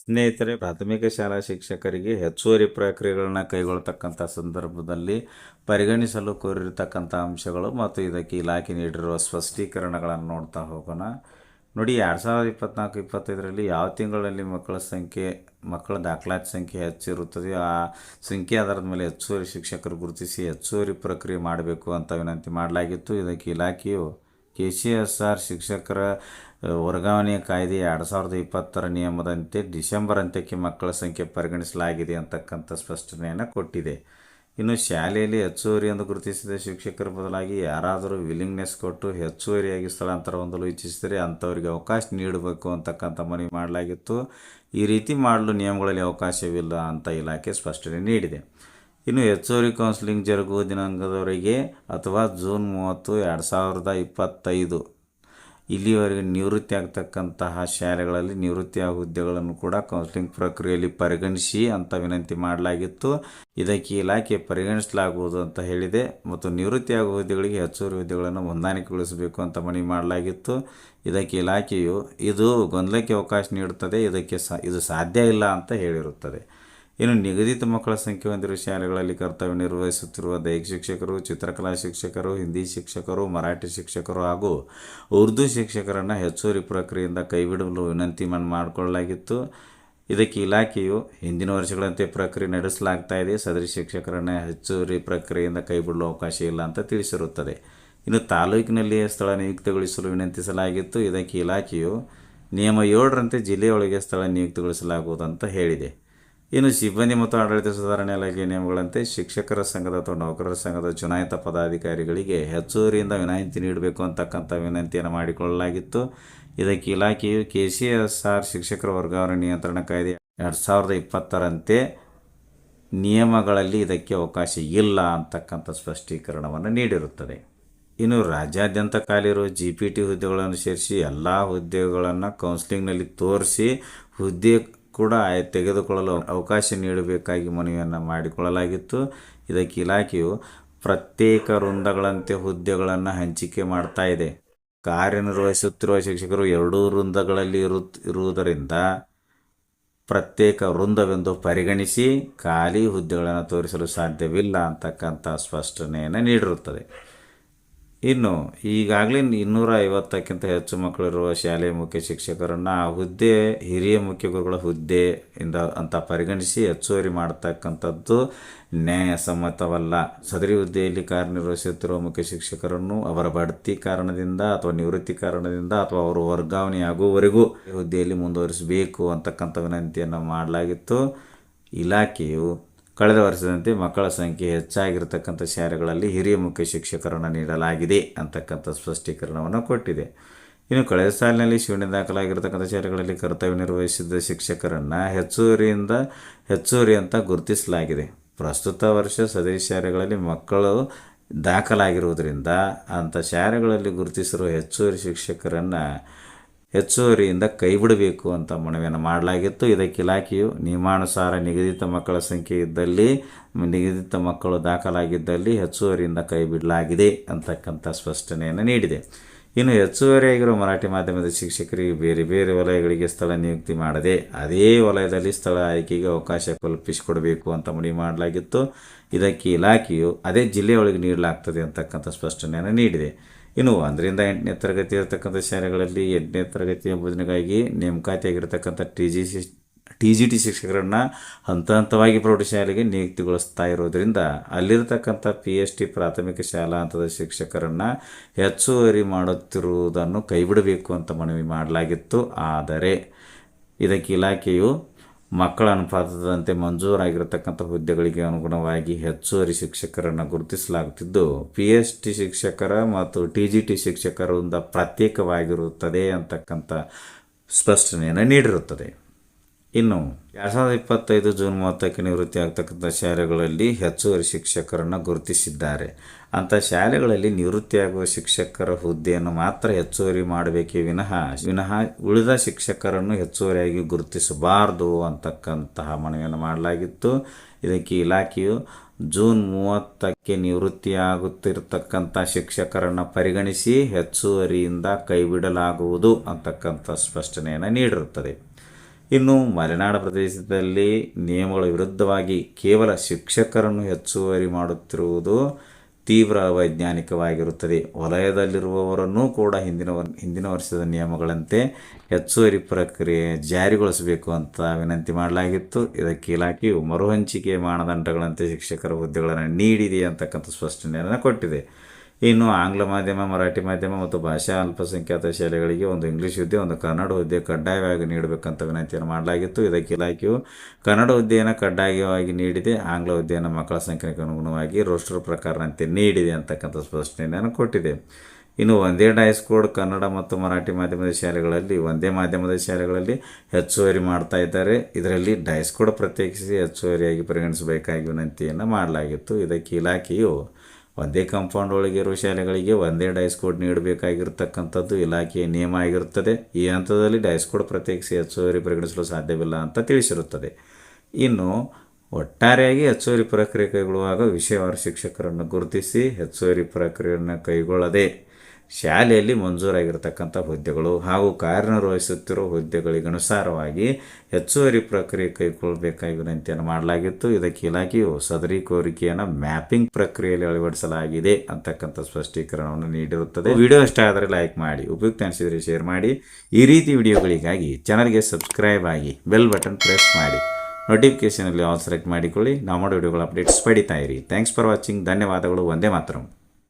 ಸ್ನೇಹಿತರೆ, ಪ್ರಾಥಮಿಕ ಶಾಲಾ ಶಿಕ್ಷಕರಿಗೆ ಹೆಚ್ಚುವರಿ ಪ್ರಕ್ರಿಯೆಗಳನ್ನು ಕೈಗೊಳ್ಳತಕ್ಕಂಥ ಸಂದರ್ಭದಲ್ಲಿ ಪರಿಗಣಿಸಲು ಕೋರಿರತಕ್ಕಂಥ ಅಂಶಗಳು ಮತ್ತು ಇದಕ್ಕೆ ಇಲಾಖೆ ನೀಡಿರುವ ಸ್ಪಷ್ಟೀಕರಣಗಳನ್ನು ನೋಡ್ತಾ ಹೋಗೋಣ. ನೋಡಿ, ಎರಡು ಸಾವಿರದ ಇಪ್ಪತ್ನಾಲ್ಕು, ಇಪ್ಪತ್ತೈದರಲ್ಲಿ ಯಾವ ತಿಂಗಳಲ್ಲಿ ಮಕ್ಕಳ ಸಂಖ್ಯೆ, ಮಕ್ಕಳ ದಾಖಲಾತಿ ಸಂಖ್ಯೆ ಹೆಚ್ಚಿರುತ್ತದೆ? ಆ ಸಂಖ್ಯೆ ಆಧಾರದ ಮೇಲೆ ಹೆಚ್ಚುವರಿ ಶಿಕ್ಷಕರು ಗುರುತಿಸಿ ಹೆಚ್ಚುವರಿ ಪ್ರಕ್ರಿಯೆ ಮಾಡಬೇಕು ಅಂತ ವಿನಂತಿ ಮಾಡಲಾಗಿತ್ತು. ಇದಕ್ಕೆ ಇಲಾಖೆಯು ಕೆ ಸಿ ಎಸ್ ಆರ್ ಶಿಕ್ಷಕರ ವರ್ಗಾವಣೆ ಕಾಯ್ದೆ ಎರಡು ಸಾವಿರದ ಇಪ್ಪತ್ತರ ನಿಯಮದಂತೆ ಡಿಸೆಂಬರ್ ಅಂತ್ಯಕ್ಕೆ ಮಕ್ಕಳ ಸಂಖ್ಯೆ ಪರಿಗಣಿಸಲಾಗಿದೆ ಅಂತಕ್ಕಂಥ ಸ್ಪಷ್ಟನೆಯನ್ನು ಕೊಟ್ಟಿದೆ. ಇನ್ನು ಶಾಲೆಯಲ್ಲಿ ಹೆಚ್ಚುವರಿ ಎಂದು ಗುರುತಿಸಿದ ಶಿಕ್ಷಕರ ಬದಲಾಗಿ ಯಾರಾದರೂ ವಿಲಿಂಗ್ನೆಸ್ ಕೊಟ್ಟು ಹೆಚ್ಚುವರಿಯಾಗಿ ಸ್ಥಳಾಂತರ ಹೊಂದಲು ಇಚ್ಛಿಸಿದರೆ ಅಂಥವರಿಗೆ ಅವಕಾಶ ನೀಡಬೇಕು ಅಂತಕ್ಕಂಥ ಮನವಿ ಮಾಡಲಾಗಿತ್ತು. ಈ ರೀತಿ ಮಾಡಲು ನಿಯಮಗಳಲ್ಲಿ ಅವಕಾಶವಿಲ್ಲ ಅಂತ ಇಲಾಖೆ ಸ್ಪಷ್ಟನೆ ನೀಡಿದೆ. ಇನ್ನು ಹೆಚ್ಚುವರಿ ಕೌನ್ಸಿಲಿಂಗ್ ಜರುಗುವ ದಿನಾಂಕದವರೆಗೆ ಅಥವಾ ಜೂನ್ ಮೂವತ್ತು, ಎರಡು ಸಾವಿರದ ಇಪ್ಪತ್ತೈದು. ಇಲ್ಲಿವರೆಗೆ ನಿವೃತ್ತಿ ಆಗ್ತಕ್ಕಂತಹ ಶಾಲೆಗಳಲ್ಲಿ ನಿವೃತ್ತಿಯ ಹುದ್ದೆಗಳನ್ನು ಕೂಡ ಕೌನ್ಸಿಲಿಂಗ್ ಪ್ರಕ್ರಿಯೆಯಲ್ಲಿ ಪರಿಗಣಿಸಿ ಅಂತ ವಿನಂತಿ ಮಾಡಲಾಗಿತ್ತು. ಇದಕ್ಕೆ ಇಲಾಖೆ ಪರಿಗಣಿಸಲಾಗುವುದು ಅಂತ ಹೇಳಿದೆ. ಮತ್ತು ನಿವೃತ್ತಿಯಾಗುವ ಹುದ್ದೆಗಳಿಗೆ ಹೆಚ್ಚುವರಿ ಹುದ್ದೆಗಳನ್ನು ಹೊಂದಾಣಿಕೆಗೊಳಿಸಬೇಕು ಅಂತ ಮನವಿ ಮಾಡಲಾಗಿತ್ತು. ಇದಕ್ಕೆ ಇಲಾಖೆಯು ಇದು ಗೊಂದಲಕ್ಕೆ ಅವಕಾಶ ನೀಡುತ್ತದೆ. ಇದಕ್ಕೆ ಸಾ, ಇದು ಸಾಧ್ಯ ಇಲ್ಲ ಅಂತ ಹೇಳಿರುತ್ತದೆ. ಇನ್ನು ನಿಗದಿತ ಮಕ್ಕಳ ಸಂಖ್ಯೆ ಹೊಂದಿರುವ ಶಾಲೆಗಳಲ್ಲಿ ಕರ್ತವ್ಯ ನಿರ್ವಹಿಸುತ್ತಿರುವ ದೈಹಿಕ ಶಿಕ್ಷಕರು, ಚಿತ್ರಕಲಾ ಶಿಕ್ಷಕರು, ಹಿಂದಿ ಶಿಕ್ಷಕರು, ಮರಾಠಿ ಶಿಕ್ಷಕರು ಹಾಗೂ ಉರ್ದು ಶಿಕ್ಷಕರನ್ನು ಹೆಚ್ಚುವರಿ ಪ್ರಕ್ರಿಯೆಯಿಂದ ಕೈಬಿಡಲು ವಿನಂತಿ ಮಾಡಿಕೊಳ್ಳಲಾಗಿತ್ತು. ಇದಕ್ಕೆ ಇಲಾಖೆಯು ಹಿಂದಿನ ವರ್ಷಗಳಂತೆ ಪ್ರಕ್ರಿಯೆ ನಡೆಸಲಾಗ್ತಾ ಇದೆ. ಸದರಿ ಶಿಕ್ಷಕರನ್ನು ಹೆಚ್ಚುವರಿ ಪ್ರಕ್ರಿಯೆಯಿಂದ ಕೈಬಿಡಲು ಅವಕಾಶ ಇಲ್ಲ ಅಂತ ತಿಳಿಸಿರುತ್ತದೆ. ಇನ್ನು ತಾಲೂಕಿನಲ್ಲಿ ಸ್ಥಳ ನಿಯುಕ್ತಿಗೊಳಿಸಲು ವಿನಂತಿಸಲಾಗಿತ್ತು. ಇದಕ್ಕೆ ಇಲಾಖೆಯು ನಿಯಮ ಏಳರಂತೆ ಜಿಲ್ಲೆಯೊಳಗೆ ಸ್ಥಳ ನಿಯುಕ್ತಿಗೊಳಿಸಲಾಗುವುದು ಅಂತ ಹೇಳಿದೆ. ಇನ್ನು ಸಿಬ್ಬಂದಿ ಮತ್ತು ಆಡಳಿತ ಸುಧಾರಣೆ ಇಲಾಖೆ ನಿಯಮಗಳಂತೆ ಶಿಕ್ಷಕರ ಸಂಘದ ಅಥವಾ ನೌಕರರ ಸಂಘದ ಚುನಾಯಿತ ಪದಾಧಿಕಾರಿಗಳಿಗೆ ಹೆಚ್ಚುವರಿಯಿಂದ ವಿನಾಯಿತಿ ನೀಡಬೇಕು ಅಂತಕ್ಕಂಥ ವಿನಂತಿಯನ್ನು ಮಾಡಿಕೊಳ್ಳಲಾಗಿತ್ತು. ಇದಕ್ಕೆ ಇಲಾಖೆಯು ಕೆ ಸಿ ಎಸ್ ಆರ್ ಶಿಕ್ಷಕರ ವರ್ಗಾವಣೆ ನಿಯಂತ್ರಣ ಕಾಯ್ದೆ ಎರಡು ಸಾವಿರದ ಇಪ್ಪತ್ತರಂತೆ ನಿಯಮಗಳಲ್ಲಿ ಇದಕ್ಕೆ ಅವಕಾಶ ಇಲ್ಲ ಅಂತಕ್ಕಂಥ ಸ್ಪಷ್ಟೀಕರಣವನ್ನು ನೀಡಿರುತ್ತದೆ. ಇನ್ನು ರಾಜ್ಯಾದ್ಯಂತ ಖಾಲಿರುವ ಜಿ ಪಿ ಟಿ ಹುದ್ದೆಗಳನ್ನು ಸೇರಿಸಿ ಎಲ್ಲ ಹುದ್ದೆಗಳನ್ನು ಕೌನ್ಸಿಲಿಂಗ್ನಲ್ಲಿ ತೋರಿಸಿ ಹುದ್ದೆ ಕೂಡ ತೆಗೆದುಕೊಳ್ಳಲು ಅವಕಾಶ ನೀಡಬೇಕಾಗಿ ಮನವಿಯನ್ನು ಮಾಡಿಕೊಳ್ಳಲಾಗಿತ್ತು. ಇದಕ್ಕೆ ಇಲಾಖೆಯು ಪ್ರತ್ಯೇಕ ವೃಂದಗಳಂತೆ ಹುದ್ದೆಗಳನ್ನು ಹಂಚಿಕೆ ಮಾಡ್ತಾ ಇದೆ. ಕಾರ್ಯನಿರ್ವಹಿಸುತ್ತಿರುವ ಶಿಕ್ಷಕರು ಎರಡೂ ವೃಂದಗಳಲ್ಲಿ ಇರು, ಇರುವುದರಿಂದ ಪ್ರತ್ಯೇಕ ವೃಂದವೆಂದು ಪರಿಗಣಿಸಿ ಖಾಲಿ ಹುದ್ದೆಗಳನ್ನು ತೋರಿಸಲು ಸಾಧ್ಯವಿಲ್ಲ ಅಂತಕ್ಕಂಥ ಸ್ಪಷ್ಟನೆಯನ್ನು ನೀಡಿರುತ್ತದೆ. ಇನ್ನು ಈಗಾಗಲೇ ಇನ್ನೂರ ಐವತ್ತಕ್ಕಿಂತ ಹೆಚ್ಚು ಮಕ್ಕಳಿರುವ ಶಾಲೆಯ ಮುಖ್ಯ ಶಿಕ್ಷಕರನ್ನು ಆ ಹುದ್ದೆ, ಹಿರಿಯ ಮುಖ್ಯ ಗುರುಗಳ ಹುದ್ದೆ ಇಂದ ಅಂತ ಪರಿಗಣಿಸಿ ಹೆಚ್ಚುವರಿ ಮಾಡತಕ್ಕಂಥದ್ದು ನ್ಯಾಯಸಮ್ಮತವಲ್ಲ ಸದರಿ ಹುದ್ದೆಯಲ್ಲಿ ಕಾರ್ಯನಿರ್ವಹಿಸುತ್ತಿರುವ ಮುಖ್ಯ ಶಿಕ್ಷಕರನ್ನು ಅವರ ಬಡ್ತಿ ಕಾರಣದಿಂದ ಅಥವಾ ನಿವೃತ್ತಿ ಕಾರಣದಿಂದ ಅಥವಾ ಅವರು ವರ್ಗಾವಣೆಯಾಗುವವರೆಗೂ ಹುದ್ದೆಯಲ್ಲಿ ಮುಂದುವರಿಸಬೇಕು ಅಂತಕ್ಕಂಥ ವಿನಂತಿಯನ್ನು ಮಾಡಲಾಗಿತ್ತು. ಇಲಾಖೆಯು ಕಳೆದ ವರ್ಷದಂತೆ ಮಕ್ಕಳ ಸಂಖ್ಯೆ ಹೆಚ್ಚಾಗಿರತಕ್ಕಂಥ ಶಾಲೆಗಳಲ್ಲಿ ಹಿರಿಯ ಮುಖ್ಯ ಶಿಕ್ಷಕರನ್ನು ನೀಡಲಾಗಿದೆ ಅಂತಕ್ಕಂಥ ಸ್ಪಷ್ಟೀಕರಣವನ್ನು ಕೊಟ್ಟಿದೆ. ಇನ್ನು ಕಳೆದ ಸಾಲಿನಲ್ಲಿ ಶಿವಣಿ ದಾಖಲಾಗಿರತಕ್ಕಂಥ ಶಾಲೆಗಳಲ್ಲಿ ಕರ್ತವ್ಯ ನಿರ್ವಹಿಸಿದ ಶಿಕ್ಷಕರನ್ನು ಹೆಚ್ಚುವರಿಯಿಂದ ಹೆಚ್ಚುವರಿ ಅಂತ ಗುರುತಿಸಲಾಗಿದೆ. ಪ್ರಸ್ತುತ ವರ್ಷ ಸದರಿ ಶಾಲೆಗಳಲ್ಲಿ ಮಕ್ಕಳು ದಾಖಲಾಗಿರುವುದರಿಂದ ಅಂಥ ಶಾಲೆಗಳಲ್ಲಿ ಗುರುತಿಸಿರುವ ಹೆಚ್ಚುವರಿ ಶಿಕ್ಷಕರನ್ನು ಹೆಚ್ಚುವರಿಯಿಂದ ಕೈಬಿಡಬೇಕು ಅಂತ ಮನವಿಯನ್ನು ಮಾಡಲಾಗಿತ್ತು. ಇದಕ್ಕೆ ಇಲಾಖೆಯು ನಿಯಮಾನುಸಾರ ನಿಗದಿತ ಮಕ್ಕಳ ಸಂಖ್ಯೆ ಇದ್ದಲ್ಲಿ, ನಿಗದಿತ ಮಕ್ಕಳು ದಾಖಲಾಗಿದ್ದಲ್ಲಿ ಹೆಚ್ಚುವರಿಯಿಂದ ಕೈಬಿಡಲಾಗಿದೆ ಅಂತಕ್ಕಂಥ ಸ್ಪಷ್ಟನೆಯನ್ನು ನೀಡಿದೆ. ಇನ್ನು ಹೆಚ್ಚುವರಿಯಾಗಿರುವ ಮರಾಠಿ ಮಾಧ್ಯಮದ ಶಿಕ್ಷಕರಿಗೆ ಬೇರೆ ಬೇರೆ ವಲಯಗಳಿಗೆ ಸ್ಥಳ ನಿಯುಕ್ತಿ ಮಾಡದೆ ಅದೇ ವಲಯದಲ್ಲಿ ಸ್ಥಳ ಆಯ್ಕೆಗೆ ಅವಕಾಶ ಕಲ್ಪಿಸಿಕೊಡಬೇಕು ಅಂತ ಮನವಿ ಮಾಡಲಾಗಿತ್ತು. ಇದಕ್ಕೆ ಇಲಾಖೆಯು ಅದೇ ಜಿಲ್ಲೆಯೊಳಗೆ ನೀಡಲಾಗ್ತದೆ ಅಂತಕ್ಕಂಥ ಸ್ಪಷ್ಟನೆಯನ್ನು ನೀಡಿದೆ. ಇನ್ನು ಒಂದರಿಂದ ಎಂಟನೇ ತರಗತಿ ಇರತಕ್ಕಂಥ ಶಾಲೆಗಳಲ್ಲಿ ಎಂಟನೇ ತರಗತಿಯ ಬೋಧನೆಗಾಗಿ ನೇಮಕಾತಿಯಾಗಿರ್ತಕ್ಕಂಥ T G C T G T ಶಿಕ್ಷಕರನ್ನು ಹಂತ ಹಂತವಾಗಿ ಪ್ರೌಢಶಾಲೆಗೆ ನಿಯುಕ್ತಿಗೊಳಿಸ್ತಾ ಇರೋದರಿಂದ ಅಲ್ಲಿರತಕ್ಕಂಥ ಪಿ ಎಚ್ ಟಿ ಪ್ರಾಥಮಿಕ ಶಾಲಾ ಹಂತದ ಶಿಕ್ಷಕರನ್ನು ಹೆಚ್ಚುವರಿ ಮಾಡುತ್ತಿರುವುದನ್ನು ಕೈಬಿಡಬೇಕು ಅಂತ ಮನವಿ ಮಾಡಲಾಗಿತ್ತು. ಆದರೆ ಇದಕ್ಕೆ ಇಲಾಖೆಯು ಮಕ್ಕಳ ಅನುಪಾತದಂತೆ ಮಂಜೂರಾಗಿರತಕ್ಕಂಥ ಹುದ್ದೆಗಳಿಗೆ ಅನುಗುಣವಾಗಿ ಹೆಚ್ಚುವರಿ ಶಿಕ್ಷಕರನ್ನು ಗುರುತಿಸಲಾಗುತ್ತಿದ್ದು ಪಿ ಎಚ್ ಟಿ ಶಿಕ್ಷಕರ ಮತ್ತು ಟಿ ಜಿ ಟಿ ಶಿಕ್ಷಕರಿಂದ ಪ್ರತ್ಯೇಕವಾಗಿರುತ್ತದೆ ಅಂತಕ್ಕಂಥ ಸ್ಪಷ್ಟನೆಯನ್ನು ನೀಡಿರುತ್ತದೆ. ಇನ್ನು ಎರಡು ಸಾವಿರದ ಇಪ್ಪತ್ತೈದು ಜೂನ್ ಮೂವತ್ತಕ್ಕೆ ನಿವೃತ್ತಿ ಆಗ್ತಕ್ಕಂಥ ಶಾಲೆಗಳಲ್ಲಿ ಹೆಚ್ಚುವರಿ ಶಿಕ್ಷಕರನ್ನು ಗುರುತಿಸಿದ್ದಾರೆ. ಅಂಥ ಶಾಲೆಗಳಲ್ಲಿ ನಿವೃತ್ತಿಯಾಗುವ ಶಿಕ್ಷಕರ ಹುದ್ದೆಯನ್ನು ಮಾತ್ರ ಹೆಚ್ಚುವರಿ ಮಾಡಬೇಕೇ ವಿನಃ ವಿನಃ ಉಳಿದ ಶಿಕ್ಷಕರನ್ನು ಹೆಚ್ಚುವರಿಯಾಗಿ ಗುರುತಿಸಬಾರದು ಅಂತಕ್ಕಂತಹ ಮನವಿಯನ್ನು ಮಾಡಲಾಗಿತ್ತು. ಇದಕ್ಕೆ ಇಲಾಖೆಯು ಜೂನ್ ಮೂವತ್ತಕ್ಕೆ ನಿವೃತ್ತಿಯಾಗುತ್ತಿರತಕ್ಕಂಥ ಶಿಕ್ಷಕರನ್ನು ಪರಿಗಣಿಸಿ ಹೆಚ್ಚುವರಿಯಿಂದ ಕೈಬಿಡಲಾಗುವುದು ಅಂತಕ್ಕಂಥ ಸ್ಪಷ್ಟನೆಯನ್ನು ನೀಡಿರುತ್ತದೆ. ಇನ್ನು ಮಲೆನಾಡು ಪ್ರದೇಶದಲ್ಲಿ ನಿಯಮಗಳ ವಿರುದ್ಧವಾಗಿ ಕೇವಲ ಶಿಕ್ಷಕರನ್ನು ಹೆಚ್ಚುವರಿ ಮಾಡುತ್ತಿರುವುದು ತೀವ್ರ ವೈಜ್ಞಾನಿಕವಾಗಿರುತ್ತದೆ. ವಲಯದಲ್ಲಿರುವವರನ್ನೂ ಕೂಡ ಹಿಂದಿನ ಹಿಂದಿನ ವರ್ಷದ ನಿಯಮಗಳಂತೆ ಹೆಚ್ಚುವರಿ ಪ್ರಕ್ರಿಯೆ ಜಾರಿಗೊಳಿಸಬೇಕು ಅಂತ ವಿನಂತಿ ಮಾಡಲಾಗಿತ್ತು. ಇದಕ್ಕೆ ಇಲಾಖೆಯು ಮರುಹಂಚಿಕೆ ಮಾನದಂಡಗಳಂತೆ ಶಿಕ್ಷಕರ ಹುದ್ದೆಗಳನ್ನು ನೀಡಿದೆ ಅಂತಕ್ಕಂಥ ಸ್ಪಷ್ಟನೆಯನ್ನು ಕೊಟ್ಟಿದೆ. ಇನ್ನು ಆಂಗ್ಲ ಮಾಧ್ಯಮ, ಮರಾಠಿ ಮಾಧ್ಯಮ ಮತ್ತು ಭಾಷಾ ಅಲ್ಪಸಂಖ್ಯಾತ ಶಾಲೆಗಳಿಗೆ ಒಂದು ಇಂಗ್ಲೀಷ್ ಹುದ್ದೆ, ಒಂದು ಕನ್ನಡ ಹುದ್ದೆ ಕಡ್ಡಾಯವಾಗಿ ನೀಡಬೇಕಂತ ವಿನಂತಿಯನ್ನು ಮಾಡಲಾಗಿತ್ತು. ಇದಕ್ಕೆ ಇಲಾಖೆಯು ಕನ್ನಡ ಹುದ್ದೆಯನ್ನು ಕಡ್ಡಾಯವಾಗಿ ನೀಡಿದೆ. ಆಂಗ್ಲ ಹುದ್ದೆಯನ್ನು ಮಕ್ಕಳ ಸಂಖ್ಯೆಗೆ ಅನುಗುಣವಾಗಿ ರೋಸ್ಟರ್ ಪ್ರಕಾರನಂತೆ ನೀಡಿದೆ ಅಂತಕ್ಕಂಥ ಸ್ಪಷ್ಟನೆಯನ್ನು ಕೊಟ್ಟಿದೆ. ಇನ್ನು ಒಂದೇ ಡೈಸ್ ಕೋಡ್ ಕನ್ನಡ ಮತ್ತು ಮರಾಠಿ ಮಾಧ್ಯಮದ ಶಾಲೆಗಳಲ್ಲಿ, ಒಂದೇ ಮಾಧ್ಯಮದ ಶಾಲೆಗಳಲ್ಲಿ ಹೆಚ್ಚುವರಿ ಮಾಡ್ತಾ ಇದ್ದಾರೆ. ಇದರಲ್ಲಿ ಡೈಸ್ ಕೋಡ್ ಪ್ರತ್ಯೇಕಿಸಿ ಹೆಚ್ಚುವರಿಯಾಗಿ ಪರಿಗಣಿಸಬೇಕಾಗಿ ವಿನಂತಿಯನ್ನು ಮಾಡಲಾಗಿತ್ತು. ಇದಕ್ಕೆ ಇಲಾಖೆಯು ಒಂದೇ ಕಾಂಪೌಂಡ್ ಒಳಗೆ ಇರುವ ಶಾಲೆಗಳಿಗೆ ಒಂದೇ ಡೈಸ್ ಕೋಡ್ ನೀಡಬೇಕಾಗಿರ್ತಕ್ಕಂಥದ್ದು ಇಲಾಖೆಯ ನಿಯಮ ಆಗಿರುತ್ತದೆ. ಈ ಹಂತದಲ್ಲಿ ಡೈಸ್ ಕೋಡ್ ಪ್ರತ್ಯೇಕಿಸಿ ಹೆಚ್ಚುವರಿ ಪರಿಗಣಿಸಲು ಸಾಧ್ಯವಿಲ್ಲ ಅಂತ ತಿಳಿಸಿರುತ್ತದೆ. ಇನ್ನು, ಒಟ್ಟಾರೆಯಾಗಿ ಹೆಚ್ಚುವರಿ ಪ್ರಕ್ರಿಯೆ ಕೈಗೊಳ್ಳುವಾಗ ವಿಷಯವಾರು ಶಿಕ್ಷಕರನ್ನು ಗುರುತಿಸಿ ಹೆಚ್ಚುವರಿ ಪ್ರಕ್ರಿಯೆಯನ್ನು ಕೈಗೊಳ್ಳದೆ ಶಾಲೆಯಲ್ಲಿ ಮಂಜೂರಾಗಿರ್ತಕ್ಕಂಥ ಹುದ್ದೆಗಳು ಹಾಗೂ ಕಾರ್ಯನಿರ್ವಹಿಸುತ್ತಿರುವ ಹುದ್ದೆಗಳಿಗನುಸಾರವಾಗಿ ಹೆಚ್ಚುವರಿ ಪ್ರಕ್ರಿಯೆ ಕೈಗೊಳ್ಳಬೇಕಾಗಿ ವಿನಂತಿಯನ್ನು ಮಾಡಲಾಗಿತ್ತು. ಇದಕ್ಕೆ ಇಲಾಖೆಯು ಸದರಿ ಕೋರಿಕೆಯನ್ನು ಮ್ಯಾಪಿಂಗ್ ಪ್ರಕ್ರಿಯೆಯಲ್ಲಿ ಅಳವಡಿಸಲಾಗಿದೆ ಅಂತಕ್ಕಂಥ ಸ್ಪಷ್ಟೀಕರಣವನ್ನು ನೀಡಿರುತ್ತದೆ. ವಿಡಿಯೋ ಇಷ್ಟ ಆದರೆ ಲೈಕ್ ಮಾಡಿ, ಉಪಯುಕ್ತ ಅನಿಸಿದರೆ ಶೇರ್ ಮಾಡಿ. ಈ ರೀತಿ ವಿಡಿಯೋಗಳಿಗಾಗಿ ಚಾನಲ್ಗೆ ಸಬ್ಸ್ಕ್ರೈಬ್ ಆಗಿ ಬೆಲ್ ಬಟನ್ ಪ್ರೆಸ್ ಮಾಡಿ. ನೋಟಿಫಿಕೇಷನಲ್ಲಿ ಆಲ್ ಸೆಲೆಕ್ಟ್ ಮಾಡಿಕೊಳ್ಳಿ. ನಾವು ಮಾಡೋ ವಿಡಿಯೋಗಳ ಅಪ್ಡೇಟ್ಸ್ ಪಡಿತಾ ಇರಿ. Thanks for watching. ಧನ್ಯವಾದಗಳು. ಒಂದೇ ಮಾತ್ರ.